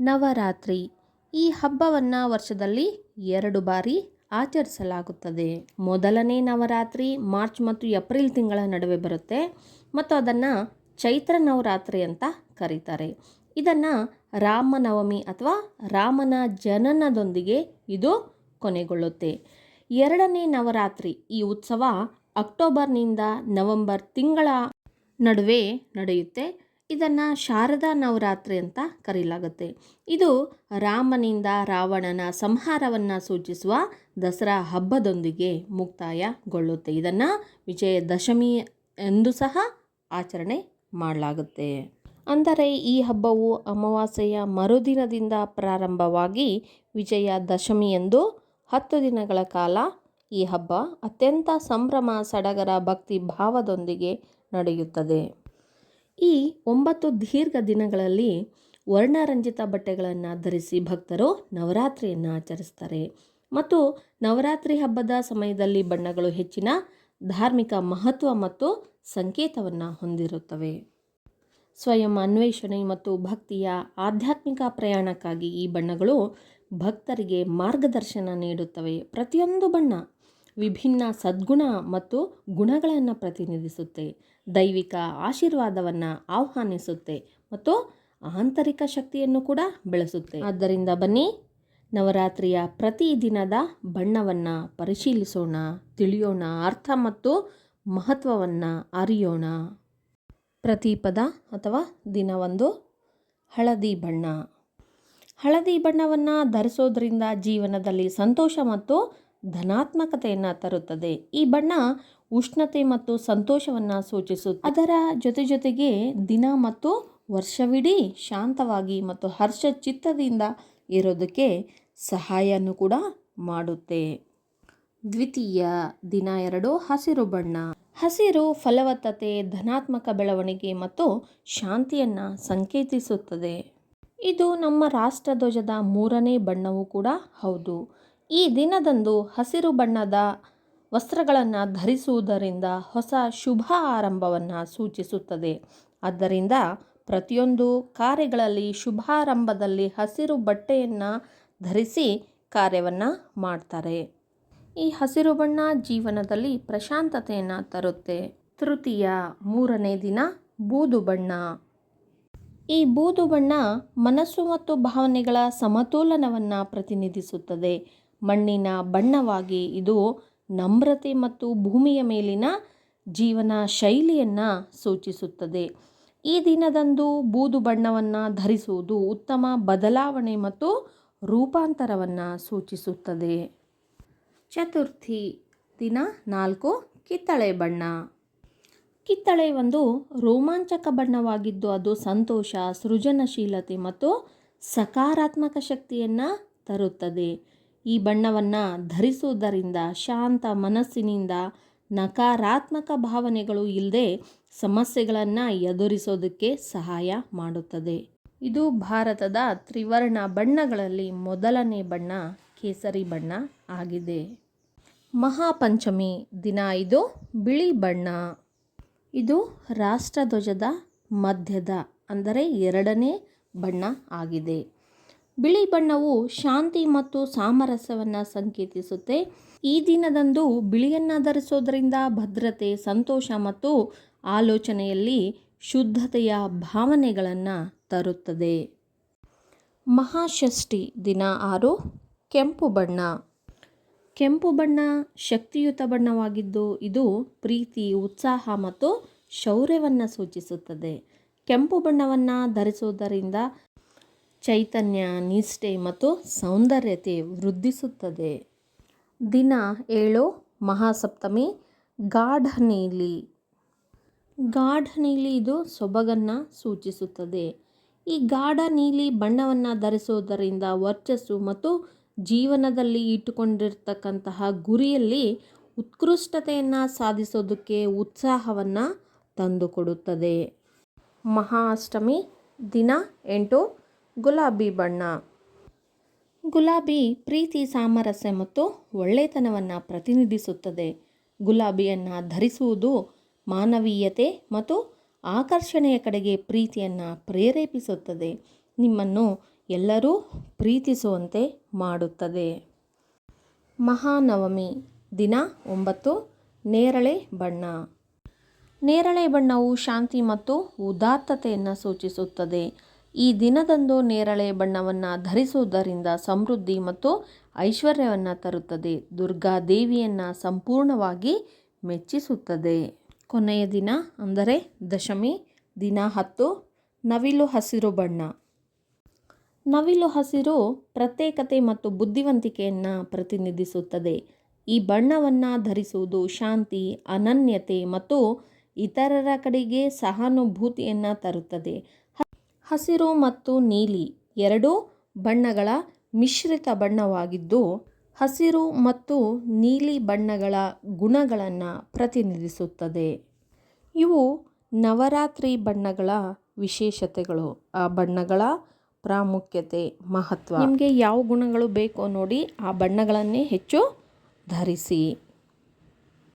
ನವರಾತ್ರಿ. ಈ ಹಬ್ಬವನ್ನು ವರ್ಷದಲ್ಲಿ ಎರಡು ಬಾರಿ ಆಚರಿಸಲಾಗುತ್ತದೆ. ಮೊದಲನೇ ನವರಾತ್ರಿ ಮಾರ್ಚ್ ಮತ್ತು ಏಪ್ರಿಲ್ ತಿಂಗಳ ನಡುವೆ ಬರುತ್ತೆ ಮತ್ತು ಅದನ್ನು ಚೈತ್ರ ನವರಾತ್ರಿ ಅಂತ ಕರೀತಾರೆ. ಇದನ್ನು ರಾಮನವಮಿ ಅಥವಾ ರಾಮನ ಜನನದೊಂದಿಗೆ ಇದು ಕೊನೆಗೊಳ್ಳುತ್ತೆ. ಎರಡನೇ ನವರಾತ್ರಿ ಈ ಉತ್ಸವ ಅಕ್ಟೋಬರ್ನಿಂದ ನವೆಂಬರ್ ತಿಂಗಳ ನಡುವೆ ನಡೆಯುತ್ತೆ. ಇದನ್ನು ಶಾರದಾ ನವರಾತ್ರಿ ಅಂತ ಕರೆಯಲಾಗುತ್ತೆ ಇದು ರಾಮನಿಂದ ರಾವಣನ ಸಂಹಾರವನ್ನು ಸೂಚಿಸುವ ದಸರಾ ಹಬ್ಬದೊಂದಿಗೆ ಮುಕ್ತಾಯಗೊಳ್ಳುತ್ತೆ. ಇದನ್ನು ವಿಜಯದಶಮಿ ಎಂದು ಸಹ ಆಚರಣೆ ಮಾಡಲಾಗುತ್ತೆ. ಅಂದರೆ ಈ ಹಬ್ಬವು ಅಮಾವಾಸ್ಯೆಯ ಮರುದಿನದಿಂದ ಪ್ರಾರಂಭವಾಗಿ ವಿಜಯದಶಮಿಯಂದು ಹತ್ತು ದಿನಗಳ ಕಾಲ ಈ ಹಬ್ಬ ಅತ್ಯಂತ ಸಂಭ್ರಮ, ಸಡಗರ, ಭಕ್ತಿ ಭಾವದೊಂದಿಗೆ ನಡೆಯುತ್ತದೆ. ಈ ಒಂಬತ್ತು ದೀರ್ಘ ದಿನಗಳಲ್ಲಿ ವರ್ಣರಂಜಿತ ಬಟ್ಟೆಗಳನ್ನು ಧರಿಸಿ ಭಕ್ತರು ನವರಾತ್ರಿಯನ್ನು ಆಚರಿಸ್ತಾರೆ. ಮತ್ತು ನವರಾತ್ರಿ ಹಬ್ಬದ ಸಮಯದಲ್ಲಿ ಬಣ್ಣಗಳು ಹೆಚ್ಚಿನ ಧಾರ್ಮಿಕ ಮಹತ್ವ ಮತ್ತು ಸಂಕೇತವನ್ನು ಹೊಂದಿರುತ್ತವೆ. ಸ್ವಯಂ ಅನ್ವೇಷಣೆ ಮತ್ತು ಭಕ್ತಿಯ ಆಧ್ಯಾತ್ಮಿಕ ಪ್ರಯಾಣಕ್ಕಾಗಿ ಈ ಬಣ್ಣಗಳು ಭಕ್ತರಿಗೆ ಮಾರ್ಗದರ್ಶನ ನೀಡುತ್ತವೆ. ಪ್ರತಿಯೊಂದು ಬಣ್ಣ ವಿಭಿನ್ನ ಸದ್ಗುಣ ಮತ್ತು ಗುಣಗಳನ್ನು ಪ್ರತಿನಿಧಿಸುತ್ತೆ. ದೈವಿಕ ಆಶೀರ್ವಾದವನ್ನು ಆಹ್ವಾನಿಸುತ್ತೆ ಮತ್ತು ಆಂತರಿಕ ಶಕ್ತಿಯನ್ನು ಕೂಡ ಬೆಳೆಸುತ್ತೆ. ಆದ್ದರಿಂದ ಬನ್ನಿ, ನವರಾತ್ರಿಯ ಪ್ರತಿ ದಿನದ ಬಣ್ಣವನ್ನು ಪರಿಶೀಲಿಸೋಣ, ತಿಳಿಯೋಣ, ಅರ್ಥ ಮತ್ತು ಮಹತ್ವವನ್ನು ಅರಿಯೋಣ. ಪ್ರತಿ ಪದ ಅಥವಾ ಒಂದು ಹಳದಿ ಬಣ್ಣ. ಹಳದಿ ಬಣ್ಣವನ್ನು ಧರಿಸೋದ್ರಿಂದ ಜೀವನದಲ್ಲಿ ಸಂತೋಷ ಮತ್ತು ಧನಾತ್ಮಕತೆಯನ್ನು ತರುತ್ತದೆ. ಈ ಬಣ್ಣ ಉಷ್ಣತೆ ಮತ್ತು ಸಂತೋಷವನ್ನು ಸೂಚಿಸುತ್ತೆ. ಅದರ ಜೊತೆ ಜೊತೆಗೆ ದಿನ ಮತ್ತು ವರ್ಷವಿಡೀ ಶಾಂತವಾಗಿ ಮತ್ತು ಹರ್ಷ ಚಿತ್ತದಿಂದ ಇರೋದಕ್ಕೆ ಸಹಾಯನೂ ಕೂಡ ಮಾಡುತ್ತೆ. ದ್ವಿತೀಯ, ದಿನ ಎರಡು, ಹಸಿರು ಬಣ್ಣ. ಹಸಿರು ಫಲವತ್ತತೆ, ಧನಾತ್ಮಕ ಬೆಳವಣಿಗೆ ಮತ್ತು ಶಾಂತಿಯನ್ನು ಸಂಕೇತಿಸುತ್ತದೆ. ಇದು ನಮ್ಮ ರಾಷ್ಟ್ರಧ್ವಜದ ಮೂರನೇ ಬಣ್ಣವೂ ಕೂಡ ಹೌದು. ಈ ದಿನದಂದು ಹಸಿರು ಬಣ್ಣದ ವಸ್ತ್ರಗಳನ್ನು ಧರಿಸುವುದರಿಂದ ಹೊಸ ಶುಭ ಆರಂಭವನ್ನು ಸೂಚಿಸುತ್ತದೆ. ಆದ್ದರಿಂದ ಪ್ರತಿಯೊಂದು ಕಾರ್ಯಗಳಲ್ಲಿ ಶುಭಾರಂಭದಲ್ಲಿ ಹಸಿರು ಬಟ್ಟೆಯನ್ನು ಧರಿಸಿ ಕಾರ್ಯವನ್ನು ಮಾಡ್ತಾರೆ. ಈ ಹಸಿರು ಬಣ್ಣ ಜೀವನದಲ್ಲಿ ಪ್ರಶಾಂತತೆಯನ್ನು ತರುತ್ತೆ. ತೃತೀಯ, ಮೂರನೇ ದಿನ ಬೂದು ಬಣ್ಣ. ಈ ಬೂದು ಬಣ್ಣ ಮನಸ್ಸು ಮತ್ತು ಭಾವನೆಗಳ ಸಮತೋಲನವನ್ನು ಪ್ರತಿನಿಧಿಸುತ್ತದೆ. ಮಣ್ಣಿನ ಬಣ್ಣವಾಗಿ ಇದು ನಮ್ರತೆ ಮತ್ತು ಭೂಮಿಯ ಮೇಲಿನ ಜೀವನ ಶೈಲಿಯನ್ನು ಸೂಚಿಸುತ್ತದೆ. ಈ ದಿನದಂದು ಬೂದು ಬಣ್ಣವನ್ನು ಧರಿಸುವುದು ಉತ್ತಮ ಬದಲಾವಣೆ ಮತ್ತು ರೂಪಾಂತರವನ್ನು ಸೂಚಿಸುತ್ತದೆ. ಚತುರ್ಥಿ ದಿನ ನಾಲ್ಕು ಕಿತ್ತಳೆ ಬಣ್ಣ. ಕಿತ್ತಳೆ ಒಂದು ರೋಮಾಂಚಕ ಬಣ್ಣವಾಗಿದ್ದು ಅದು ಸಂತೋಷ, ಸೃಜನಶೀಲತೆ ಮತ್ತು ಸಕಾರಾತ್ಮಕ ಶಕ್ತಿಯನ್ನು ತರುತ್ತದೆ. ಈ ಬಣ್ಣವನ್ನು ಧರಿಸುವುದರಿಂದ ಶಾಂತ ಮನಸ್ಸಿನಿಂದ ನಕಾರಾತ್ಮಕ ಭಾವನೆಗಳು ಇಲ್ಲದೆ ಸಮಸ್ಯೆಗಳನ್ನು ಎದುರಿಸೋದಕ್ಕೆ ಸಹಾಯ ಮಾಡುತ್ತದೆ. ಇದು ಭಾರತದ ತ್ರಿವರ್ಣ ಬಣ್ಣಗಳಲ್ಲಿ ಮೊದಲನೇ ಬಣ್ಣ, ಕೇಸರಿ ಬಣ್ಣ ಆಗಿದೆ. ಮಹಾಪಂಚಮಿ ದಿನ ಇದು, ಬಿಳಿ ಬಣ್ಣ. ಇದು ರಾಷ್ಟ್ರಧ್ವಜದ ಮಧ್ಯದ, ಅಂದರೆ ಎರಡನೇ ಬಣ್ಣ ಆಗಿದೆ. ಬಿಳಿ ಬಣ್ಣವು ಶಾಂತಿ ಮತ್ತು ಸಾಮರಸ್ಯವನ್ನು ಸಂಕೇತಿಸುತ್ತೆ. ಈ ದಿನದಂದು ಬಿಳಿಯನ್ನು ಧರಿಸೋದರಿಂದ ಭದ್ರತೆ, ಸಂತೋಷ ಮತ್ತು ಆಲೋಚನೆಯಲ್ಲಿ ಶುದ್ಧತೆಯ ಭಾವನೆಗಳನ್ನು ತರುತ್ತದೆ. ಮಹಾಷಷ್ಠಿ ದಿನ ಆರು, ಕೆಂಪು ಬಣ್ಣ. ಕೆಂಪು ಬಣ್ಣ ಶಕ್ತಿಯುತ ಬಣ್ಣವಾಗಿದ್ದು, ಇದು ಪ್ರೀತಿ, ಉತ್ಸಾಹ ಮತ್ತು ಶೌರ್ಯವನ್ನು ಸೂಚಿಸುತ್ತದೆ. ಕೆಂಪು ಬಣ್ಣವನ್ನು ಧರಿಸುವುದರಿಂದ ಚೈತನ್ಯ, ನಿಷ್ಠೆ ಮತ್ತು ಸೌಂದರ್ಯತೆ ವೃದ್ಧಿಸುತ್ತದೆ. ದಿನ ಏಳು, ಮಹಾಸಪ್ತಮಿ ಗಾಢ ನೀಲಿ ಗಾಢ ನೀಲಿ ಇದು ಸೊಬಗನ್ನು ಸೂಚಿಸುತ್ತದೆ. ಈ ಗಾಢ ನೀಲಿ ಬಣ್ಣವನ್ನು ಧರಿಸುವುದರಿಂದ ವರ್ಚಸ್ಸು ಮತ್ತು ಜೀವನದಲ್ಲಿ ಇಟ್ಟುಕೊಂಡಿರ್ತಕ್ಕಂತಹ ಗುರಿಯಲ್ಲಿ ಉತ್ಕೃಷ್ಟತೆಯನ್ನು ಸಾಧಿಸೋದಕ್ಕೆ ಉತ್ಸಾಹವನ್ನು ತಂದುಕೊಡುತ್ತದೆ. ಮಹಾಷ್ಟಮಿ ದಿನ ಎಂಟು ಗುಲಾಬಿ ಬಣ್ಣ. ಗುಲಾಬಿ ಪ್ರೀತಿ, ಸಾಮರಸ್ಯ ಮತ್ತು ಒಳ್ಳೆತನವನ್ನು ಪ್ರತಿನಿಧಿಸುತ್ತದೆ. ಗುಲಾಬಿಯನ್ನು ಧರಿಸುವುದು ಮಾನವೀಯತೆ ಮತ್ತು ಆಕರ್ಷಣೆಯ ಕಡೆಗೆ ಪ್ರೀತಿಯನ್ನು ಪ್ರೇರೇಪಿಸುತ್ತದೆ. ನಿಮ್ಮನ್ನು ಎಲ್ಲರೂ ಪ್ರೀತಿಸುವಂತೆ ಮಾಡುತ್ತದೆ. ಮಹಾನವಮಿ ದಿನ ಒಂಬತ್ತು, ನೇರಳೆ ಬಣ್ಣ. ನೇರಳೆ ಬಣ್ಣವು ಶಾಂತಿ ಮತ್ತು ಉದಾತ್ತತೆಯನ್ನು ಸೂಚಿಸುತ್ತದೆ. ಈ ದಿನದಂದು ನೇರಳೆ ಬಣ್ಣವನ್ನು ಧರಿಸುವುದರಿಂದ ಸಮೃದ್ಧಿ ಮತ್ತು ಐಶ್ವರ್ಯವನ್ನು ತರುತ್ತದೆ. ದುರ್ಗಾ ದೇವಿಯನ್ನು ಸಂಪೂರ್ಣವಾಗಿ ಮೆಚ್ಚಿಸುತ್ತದೆ. ಕೊನೆಯ ದಿನ ಅಂದರೆ ದಶಮಿ ದಿನ ಹತ್ತು, ನವಿಲು ಹಸಿರು ಬಣ್ಣ. ನವಿಲು ಹಸಿರು ಪ್ರತ್ಯೇಕತೆ ಮತ್ತು ಬುದ್ಧಿವಂತಿಕೆಯನ್ನು ಪ್ರತಿನಿಧಿಸುತ್ತದೆ. ಈ ಬಣ್ಣವನ್ನು ಧರಿಸುವುದು ಶಾಂತಿ, ಅನನ್ಯತೆ ಮತ್ತು ಇತರರ ಕಡೆಗೆ ಸಹಾನುಭೂತಿಯನ್ನು ತರುತ್ತದೆ. ಹಸಿರು ಮತ್ತು ನೀಲಿ ಎರಡೂ ಬಣ್ಣಗಳ ಮಿಶ್ರಿತ ಬಣ್ಣವಾಗಿದ್ದು, ಹಸಿರು ಮತ್ತು ನೀಲಿ ಬಣ್ಣಗಳ ಗುಣಗಳನ್ನು ಪ್ರತಿನಿಧಿಸುತ್ತದೆ. ಇವು ನವರಾತ್ರಿ ಬಣ್ಣಗಳ ವಿಶೇಷತೆಗಳು. ಆ ಬಣ್ಣಗಳ ಪ್ರಾಮುಖ್ಯತೆ, ಮಹತ್ವ. ನಿಮಗೆ ಯಾವ ಗುಣಗಳು ಬೇಕೋ ನೋಡಿ ಆ ಬಣ್ಣಗಳನ್ನೇ ಹೆಚ್ಚು ಧರಿಸಿ.